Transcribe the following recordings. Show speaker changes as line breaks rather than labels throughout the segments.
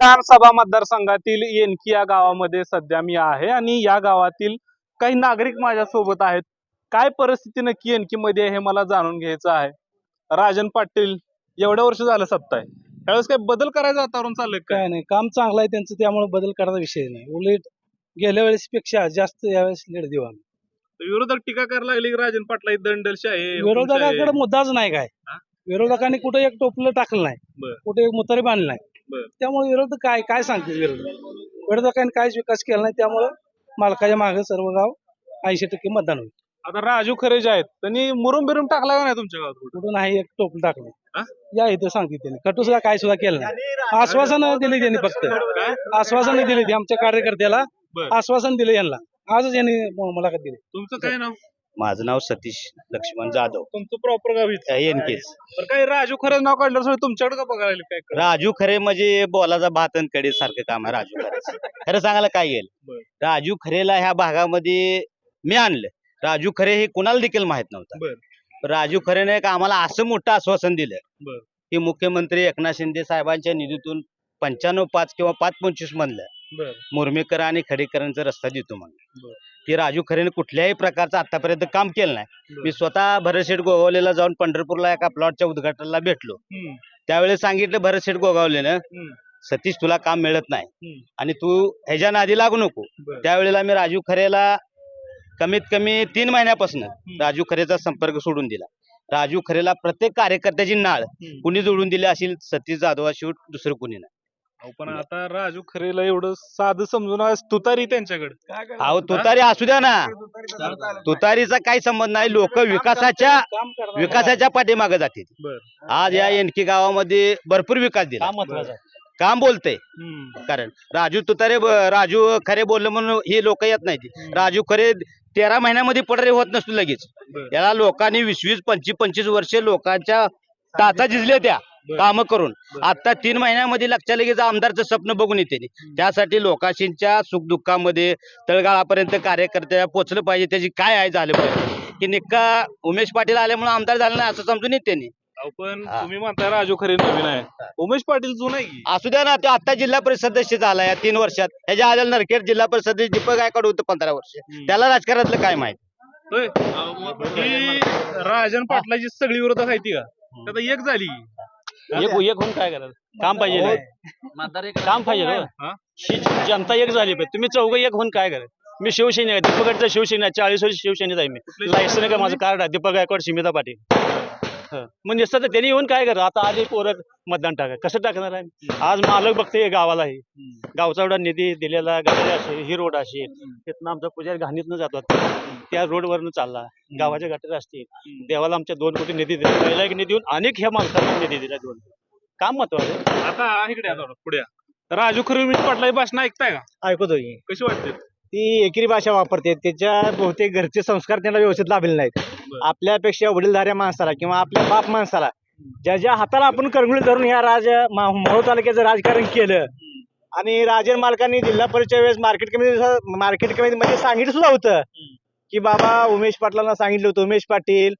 विधानसभा मतदारसंघातील येनकी या गावामध्ये सध्या मी आहे आणि या गावातील काही नागरिक माझ्या सोबत आहेत काय परिस्थिती नक्की येनकी मध्ये आहे हे मला जाणून घ्यायचं आहे राजन पाटील एवढ्या वर्ष झालं सत्ता आहे त्यावेळेस काय बदल करायचं वातावरण चाललंय काय
नाही काम चांगलं आहे त्यांचं त्यामुळे बदल करायचा विषय नाही उलट गेल्या वेळेस पेक्षा जास्त यावेळेस लीड देऊ आम्ही
विरोधक टीका करायला लागली की राजन पाटला दंडलशाही आहे,
विरोधकाकडे. मुद्दाच नाही काय? विरोधकांनी कुठे एक टोपलं टाकलं. नाही कुठे एक मुतारी बांधलं. नाही त्यामुळे विरोधक काय काय सांगतील विरोधक विरोधकांनी काहीच विकास केला नाही त्यामुळे मालकाच्या मागे सर्व गाव ऐंशी टक्के मतदान होईल.
आता राजू खरे जे आहेत त्यांनी मुरुम बिरुम टाकला का नाही तुमच्या गावात कुठं?
कुठून नाही एक टोपलं
हा?
टाकलं या इथं सांगते त्यांनी. कटू सुद्धा काय सुद्धा केलं नाही. आश्वासन दिली त्यांनी फक्त.
काय?
आश्वासन दिली ती आमच्या कार्यकर्त्याला.
बरं.
आश्वासन दिलं यांना. आजच यांनी म- मुलाखत दिली.
तुमचं काय नाव?
माझं नाव सतीश लक्ष्मण जाधव
तुमचं प्रॉपर गाव इथं
एनकेच
तर काय राजू खरे नाव काढलं सगळं तुमच्याकडे का बघायला काय कळलं?
राजू खरे म्हणजे बोलाचा भात आणि कडे सारखं काम आहे राजू खरे खरं सांगायला काय येईल
बरं.
राजू खरेला ह्या भागामध्ये मी आणलं राजू खरे हे कुणाला देखील माहीत नव्हतं. राजू खरेने एक आम्हाला असं मोठं आश्वासन दिलं
बरं.
की मुख्यमंत्री एकनाथ शिंदे साहेबांच्या निधीतून पंच्याण्णव पाच किंवा पाच पंचवीस म्हणलं
बरं.
मुरमीकर आणि खडेकरांचा रस्ता देतो म्हणून
बरं.
की राजू खरेने कुठल्याही प्रकारचं आतापर्यंत काम केलं नाही. मी स्वतः भरतशेठ गोगावलेला जाऊन पंढरपूरला एका प्लॉटच्या उद्घाटनाला भेटलो त्यावेळेस सांगितलं भरतशेठ गोगावलेनं सतीश तुला काम मिळत नाही. आणि तू ह्याच्या नादी लागू नको. त्यावेळेला मी राजू खरेला कमीत कमी तीन महिन्यापासून राजू खरेचा संपर्क सोडून दिला राजू खरेला प्रत्येक कार्यकर्त्याची नाळ. कुणी जोडून दिली असेल सतीश जाधवाशिवाय दुसरं कुणी नाही
अहो, पण आता राजू खरेला एवढं साधं समजून आज तुतारी त्यांच्याकडे.
अहो तुतारी असू द्या ना. तुतारीचा काही संबंध नाही. लोक विकासाच्या
काम करणार
विकासाच्या पाठीमागे जातील.
बरं.
आज या एनकी गावामध्ये भरपूर विकास दिला.
काम महत्वाचं आहे.
काम बोलतंय.
हम्म,
कारण राजू तुतारे ब- राजू खरे बोललं म्हणून ही लोक येत नाही राजू खरे तेरा महिन्यामध्ये पडरे होत नसतो लगेच.
बरं.
याला लोकांनी वीस वीस पंचवीस पंचवीस वर्ष लोकांच्या टाचा झिजले त्या. काम करून. आता तीन महिन्यामध्ये लक्षात लगेच आमदारचं स्वप्न बघून येते. त्यासाठी लोकांशींच्या सुखदुःखामध्ये तळगाळापर्यंत कार्यकर्त्या पोचलं पाहिजे त्याची काय आहे झालं पाहिजे? की निक्का उमेश पाटील आल्यामुळे आमदार झाला नाही असं समजून येते
पण. तुम्ही राजू खरे नवीन आहे. उमेश पाटील जुना आहे की?
असू द्या ना ते आता जिल्हा परिषद सदस्य झाला या तीन वर्षात. ह्याच्या आधी नरखेड जिल्हा परिषद सदस्य दीपक गायकवाड होतं पंधरा वर्ष. त्याला राजकारणातलं काय माहीत?
राजन पाटलाची सगळी विरोधक आहे ती का? आता एक झाली.
एक एक होऊन काय करायचं? काम पाहिजे ना. काम पाहिजे ना.
हा?
ही जनता एक झाली पाहिजे. तुम्ही चौघ एक होऊन काय करायचं? मी शिवसेने आहे दीपकडचा शिवसेना चाळीस वर्ष शिवसेनेत आहे मी. लायसन आहे का माझं कार्ड आहे? दीपक गायकवाड स्मिता पाटील. हं. नुसतं तर त्यांनी येऊन काय करत आता आधी पोरं मतदान टाका कसं टाकणार आहे? आज मालक बघते गावाला आहे गावचा एवढा निधी दिलेला गाडी असेल ही रोड असेल तिथनं आमचा पुजारी घाणीतनं जातात त्या रोडवरनं चालला. गावाच्या गटर असतील देवाला आमच्या दोन कोटी निधी दिला. पहिला एक निधी देऊन अनेक ह्या माणसाला निधी दिला दोन काम महत्वाचं.
आता इकडे आता पुढे. राजू खरे पाटलाची भाषण ऐकताय का?
ऐकतोय
कशी वाटते?
ती एकेरी भाषा वापरते. त्याच्या बहुतेक घरचे संस्कार त्यांना व्यवस्थित लाभलेले नाहीत. आपल्यापेक्षा वडीलधाऱ्या माणसाला किंवा आपल्या बाप माणसाला ज्या ज्या हाताला आपण करंगळी धरून ह्या राज महो तालुक्याचं राजकारण केलं आणि राजन मालकांनी जिल्हा परिषद वेळेस मार्केट कमिटी मार्केट कमिटीमध्ये सांगितलं सुद्धा होतं की बाबा उमेश पाटलांना सांगितलं होतं उमेश पाटील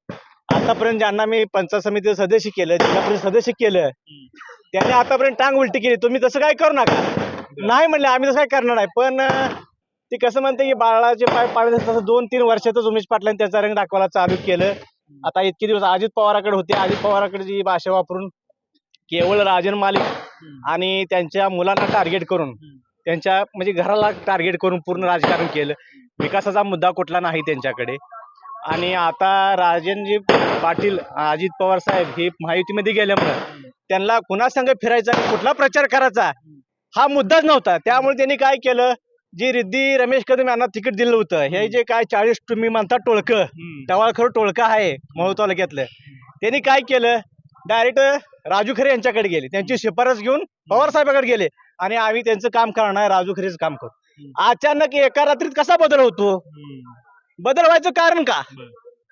आतापर्यंत ज्यांना मी पंचायत समितीचं सदस्य केलं जिल्हा परिषद सदस्य केलं त्यांनी आतापर्यंत टांग उलटी केली. तुम्ही तसं काय करू नका. नाही म्हणले आम्ही तसं काय करणार नाही. पण ते कसं म्हणते की बाळाचे पाय पाळले तसं दोन तीन वर्षातच उमेश पाटलांनी त्याचा रंग दाखवायला चालू केलं. आता इतके दिवस अजित पवाराकडे होते. अजित पवाराकडे जी भाषा वापरून केवळ राजन मालिक आणि त्यांच्या मुलांना टार्गेट करून त्यांच्या म्हणजे घराला टार्गेट करून पूर्ण राजकारण केलं. विकासाचा मुद्दा कुठला नाही त्यांच्याकडे. आणि आता राजनजी पाटील अजित पवार साहेब हे महायुतीमध्ये गेल्यामुळं त्यांना कुणा संघ फिरायचा कुठला प्रचार करायचा हा मुद्दाच नव्हता. त्यामुळे त्यांनी काय केलं? जी रिद्धी रमेश कदम यांना तिकीट दिलं होतं हे जे काय चाळीस तुम्ही म्हणता टोळकं टवाळ खरं टोळकं आहे मऊ तालुक्यातलं. त्यांनी काय केलं? डायरेक्ट राजू खरे यांच्याकडे गेले. त्यांची शिफारस घेऊन पवार साहेबाकडे गेले. आणि आम्ही त्यांचं काम करणार राजू खरेचं काम करू. अचानक एका रात्रीत कसा बदल होतो? बदल व्हायचं कारण का?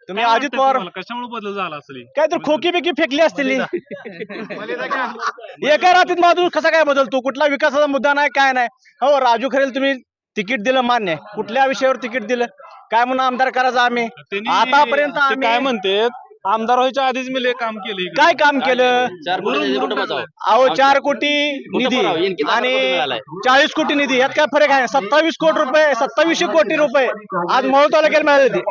तुम्ही अजित पवार
कशामुळे बदल झाला असेल?
काय तर खोकी बिकी फेकली असतील. एका रात्रीत माणूस कसा काय बदलतो? कुठला विकासाचा मुद्दा नाही काय नाही. हो राजू खरेल तुम्ही तिकीट दिलं मान्य. कुठल्या विषयावर तिकीट दिलं? काय म्हणून आमदार करायचं आम्ही? आतापर्यंत
काय म्हणते आमदार व्हायच्या आधीच मी लय काम केले
काय काम केलं?
चार कोटी कुठं बचाव
अहो चार कोटी निधी
कोटी
आणि
मिळालाय.
चाळीस कोटी निधी. यात काय फरक आहे? सत्तावीस कोटी रुपये सत्तावीसशे कोटी रुपये. आज मोहोळ तालुक्याला मिळाले ते.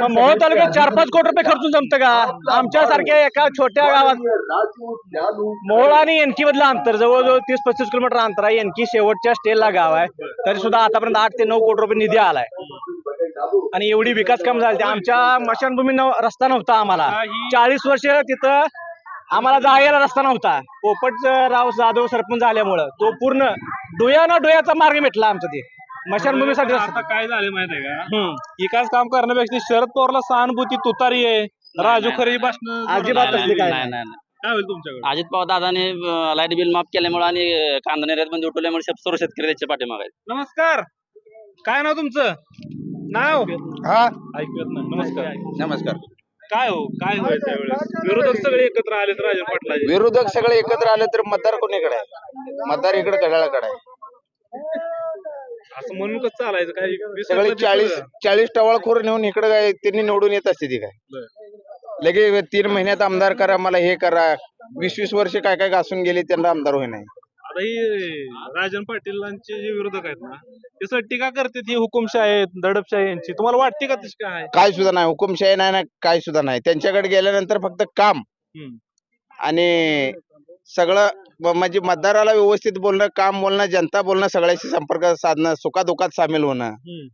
मग मोहोळ तालुक्यात चार पाच कोटी रुपये खर्चून जमतं का? आमच्या सारख्या एका छोट्या गावात मोहोळ आणि एनकी मधलं अंतर जवळजवळ तीस पस्तीस किलोमीटर अंतर आहे. एनकी शेवटच्या स्टेजला गाव आहे. तरी सुद्धा आतापर्यंत आठ ते नऊ कोटी रुपये निधी आलाय. आणि एवढी विकास काम झाली आमच्या मशानभूमी रस्ता नव्हता आम्हाला. चाळीस वर्ष तिथं आम्हाला जायला रस्ता नव्हता. पोपट राव जाधव सरपंच झाल्यामुळं तो पूर्ण डोयानं डोयाचा मार्ग भेटला आमचं ते. मशानभूमीसाठी
आता काय झाले माहितीये का?
हम्म.
विकास काम करण्यापेक्षा शरद पवारला सहानुभूती तुतारी आहे. राजू खरे भाषण
अजिबात तसली काय
नाही
नाही.
नाही. नाही.
काय होईल तुमच्याकडे?
अजित पवार दादाने लाइट बिल माफ केल्यामुळे आणि कांदा निर्यात बंदी उठवल्यामुळे सर्व शेतकरी त्याच्या पाठीमागे आहेत.
नमस्कार. काय नाव तुमचं? नाव?
हा?
ऐकू येत नाही. नमस्कार.
नमस्कार.
काय हो? काय व्हायचं यावेळेस विरोधक सगळे एकत्र आलेत राजन पाटलाचे
विरोधक सगळे एकत्र आले तर मतदार कोणीकडे आहे? मतदार इकडे घड्याळाकडे आहे.
असं म्हणून कसं चालायचं? काय
सगळे चाळीस. चाळीस टवाळखोर नेऊन इकडे काय त्यांनी निवडून येत असते ती काय? लगे तीन महिन्यात आमदार करा मला हे करा. वीस वीस वर्ष काय काय घासून गेले त्यांना आमदार होई नाही
आता ही राजन पाटीलांचे जे विरोधक आहेत ना ते सगळं टीका करतात ही हुकुमशाही आहेत दडपशाही यांची? तुम्हाला वाटते का तशी काय?
काय सुद्धा नाही हुकुमशाही नाही ना काय सुद्धा नाही. त्यांच्याकडे गेल्यानंतर फक्त काम
हम्म.
आणि सगळं म्हणजे मतदाराला व्यवस्थित बोलणं काम बोलणं जनता बोलणं सगळ्याशी संपर्क साधणं सुखादुखात सामील होणं.
हम्म.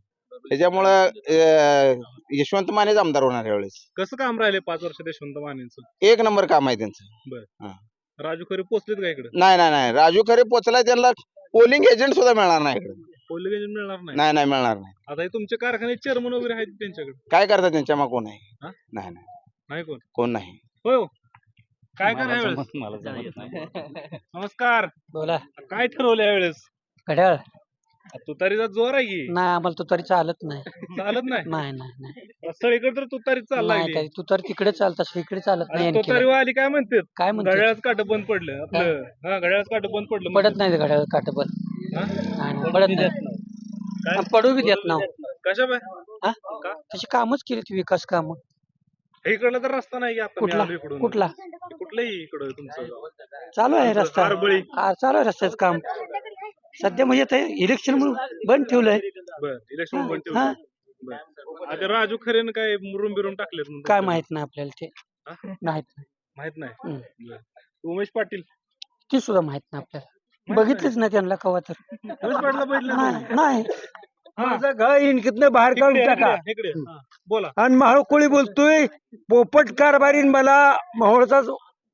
त्याच्यामुळं अं, यशवंत मानेच आमदार होणार यावेळेस.
कसं काम राहिले पाच वर्ष देशवंत मानेचं?
एक नंबर काम आहे त्यांचं.
राजू खरे पोचलेत का इकडे?
नाही नाही नाही. राजू खरे पोचला त्यांना पोलिंग एजंट सुद्धा मिळणार नाही इकडे.
पोलिंग एजंट मिळणार नाही?
नाही नाही मिळणार नाही.
आता हे तुमचे कारखाने चेअरमन वगैरे आहेत त्यांच्याकडे.
काय करतात त्यांच्या मग कोण आहे?
हा?
नाही नाही.
नाही कोण?
कोण नाही?
होय हो. काय काय
मला
यावेळेस?
जमत- मला जमत नाही.
नमस्कार.
बोला.
काय ठरवलं यावेळेस?
घड्याळ.
तुतारीचा जोर आहे की?
नाही आम्हाला तू तरी चालत नाही.
चालत नाही?
नाही नाही नाही.
सगळीकडे तर तुतारी चालला
नाही तू तर तिकडे चालतास इकडे चालत नाही आणखी.
तुतारी आली काय म्हणतात?
काय म्हणते
घड्याळच काट बंद पडलं आपलं. हा घड्याळच काट बंद पडलं
पडत नाही घड्याळ काट पण
हा?
नाही, नाही, पडत नाही.
काय?
पडू बी देत ना
कशा बाय?
हा?
का?
कामच केली ती विकास काम.
इकडला तर रस्ता नाही की आता मी
कुठला?
आलो इकडून.
कुठला?
कुठलंही इकडं तुमचं गाव.
चालू आहे रस्ता.
आरबळी.
हा, चालू आहे रस्त्याचं काम. सध्या म्हणजे ते इलेक्शन म्हणून बंद ठेवलंय.
बर इलेक्शन बंद
हा.
ठेवलं. बरं. आता राजू खरेनं काय मुरुम बिरून टाकलेत म्हणून
काय माहीत नाही आपल्याला ते.
हा?
माहीत नाही.
बरं. उमेश पाटील?
ती सुद्धा माहीत नाही आपल्याला. बघितलीच नाही. त्यांना कवा तर.
उमेश पाटला बघितलं
नाही नाही.
माझं घर इनकीतनं बाहेर काढून टाका.
इकडे. हा. बोला.
आणि महाळ कोळी बोलतोय पोपट कारभारीन मला मोहोळचाच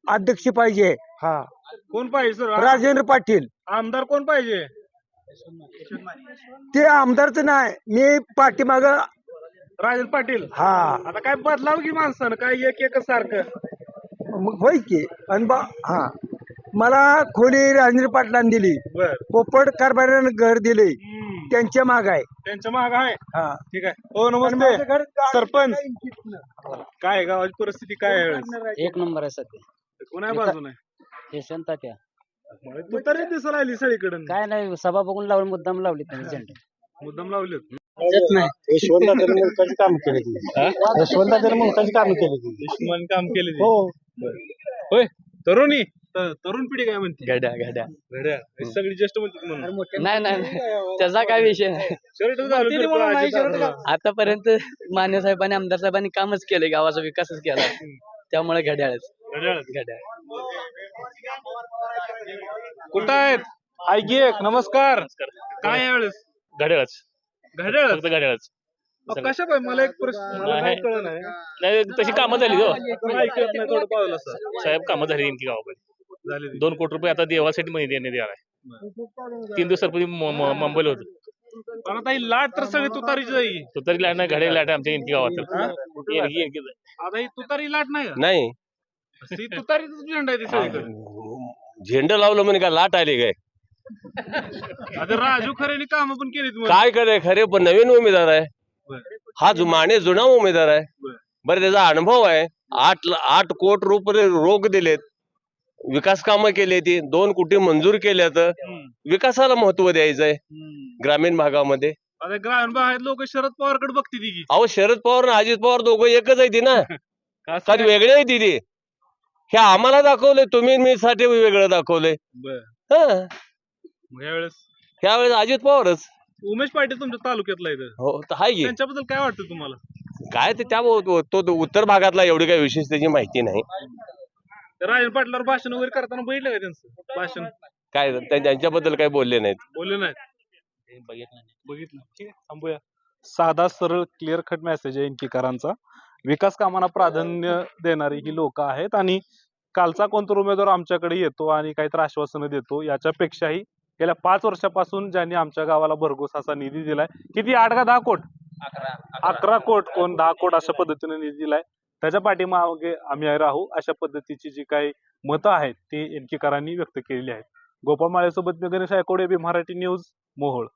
अध्यक्ष पाहिजे. हा.
कोण पाहिजे सर?
राजेंद्र पाटील.
आमदार कोण पाहिजे?
ते आमदारच नाही. मी पाठीमाग
राजन पाटील.
हा.
आता काय बदलाव की माणसानं? काय एक एक सारखं?
मग होय की. आणि बा हा. मला खोली राजेंद्र पाटलांनी दिली.
बर.
पोपट कारभारीनं घर दिले त्यांच्या माग आहे.
त्यांच्या माग आहे?
हा.
ठीक आहे. हो नमस्ते. सरपंच. काय आहे गावाची परिस्थिती काय आहे यावेळेस?
एक नंबर आहे सध्या.
कोणा बाजूने?
यशवंत त्या
तू तरी दिसायला आली सगळीकडे.
काय नाही सभा बघून लावून मुद्दाम लावली त्यांनी झेंडे.
मुद्दाम
यशवंत मुलकाची काम केली यशवंत मुलकाची काम केली
दुश्मन काम केले ते.
हो.
होय तरुणी. तरुण पिढी काय म्हणते?
घड्या घड्या.
घड्या. हे सगळी ज्येष्ठ म्हणून.
नाही नाही त्याचा काय विषय नाही. आतापर्यंत मान्य साहेबांनी आमदार साहेबांनी कामच केले गावाचा विकासच केला त्यामुळे घड्याळच.
घड्याळ.
घड्याळ.
कुठं आहेत? ऐकी एक नमस्कार. काय यावेळेस?
घड्याळच.
घड्याळ
फक्त घड्याळच.
कशा पाय मला एक प्रश्न मला काय कळलं नाही.
नाही तशी कामं झाली हो
मला ऐकू येत नाही थोडं पावलं असं
साहेब कामं झाली नेमकी गावामध्ये.
झाली ती.
दोन कोटी रुपये आता देवासाठी मध्ये देण्यात आलाय तीन दिवसापूर्वी मुंबईला होतो
पण आता ही लाट तर सगळी तुतारीची जाई
तो तरी लाट नाही घड्याळ लाट आहे आमच्या इनकी गावात. आहे.
आता ही तुतारी लाट नाही का?
नाही.
ती तुतारीच झेंडा आहे ती सगळीकडे.
झेंडा लावलं म्हणे का लाट आली काय?
आता राजू खरेने काम पण केलीत मग.
काय करे खरे पण नवीन उमेदवार आहे.
बरं.
हा जु- माने जुना उमेदवार आहे.
बरं.
बरं त्याचा अनुभव आहे. आठ ल- आठ कोटी रुपये रोग दिलेत. विकास कामं केली ती. दोन कोटी मंजूर केल्यात.
हम्म.
विकासाला महत्त्व द्यायचंय.
हम्म.
ग्रामीण भागामध्ये.
आता ग्रामीण भागात लोक शरद पवारकडे बघते ती की.
अहो शरद पवार आणि अजित पवार दोघं एकच आहे ती ना.
का असं
का
काय?
वेगळे आहे दिदी हे आम्हाला दाखवलंय तुम्ही मी साठी वेगळं
बर.
हा.
मग यावेळेस
त्यावेळेस अजित पवारच.
उमेश पाटील तुमच्या तालुक्यातला इथं
हो तर हाय की.
त्यांच्याबद्दल काय वाटतं तुम्हाला?
काय ते त्या तो तो उत्तर भागातला एवढी काही विशेष त्याची माहिती नाही.
राजन पाटलावर भाषण वगैरे करताना बघितलं का त्यांचं भाषण?
काय त्या- त्यांच्याबद्दल काही बोलले नाहीत.
बोलले नाही बघितलं. ठीक आहे थांबूया. साधा सरळ क्लिअर कट मेसेज आहे इनकीकरांचा विकास कामांना प्राधान्य देणारी ही लोक आहेत आणि कालचा कोणतर उमेदवार आमच्याकडे येतो आणि काहीतरी आश्वासनं देतो याच्यापेक्षाही गेल्या पाच वर्षापासून ज्यांनी आमच्या गावाला भरघोस असा निधी दिलाय किती? आठ का दहा कोट? अकरा कोट कोण दहा कोट अशा पद्धतीने निधी दिलाय. त्याच्या पाठीमागे आम्ही राहू अशा पद्धतीची जी काही मतं आहेत ती एनकेकरांनी व्यक्त केलेली आहेत. गोपाळ माळेसोबत मी गणेश आयकोडे बी मराठी न्यूज मोहोळ.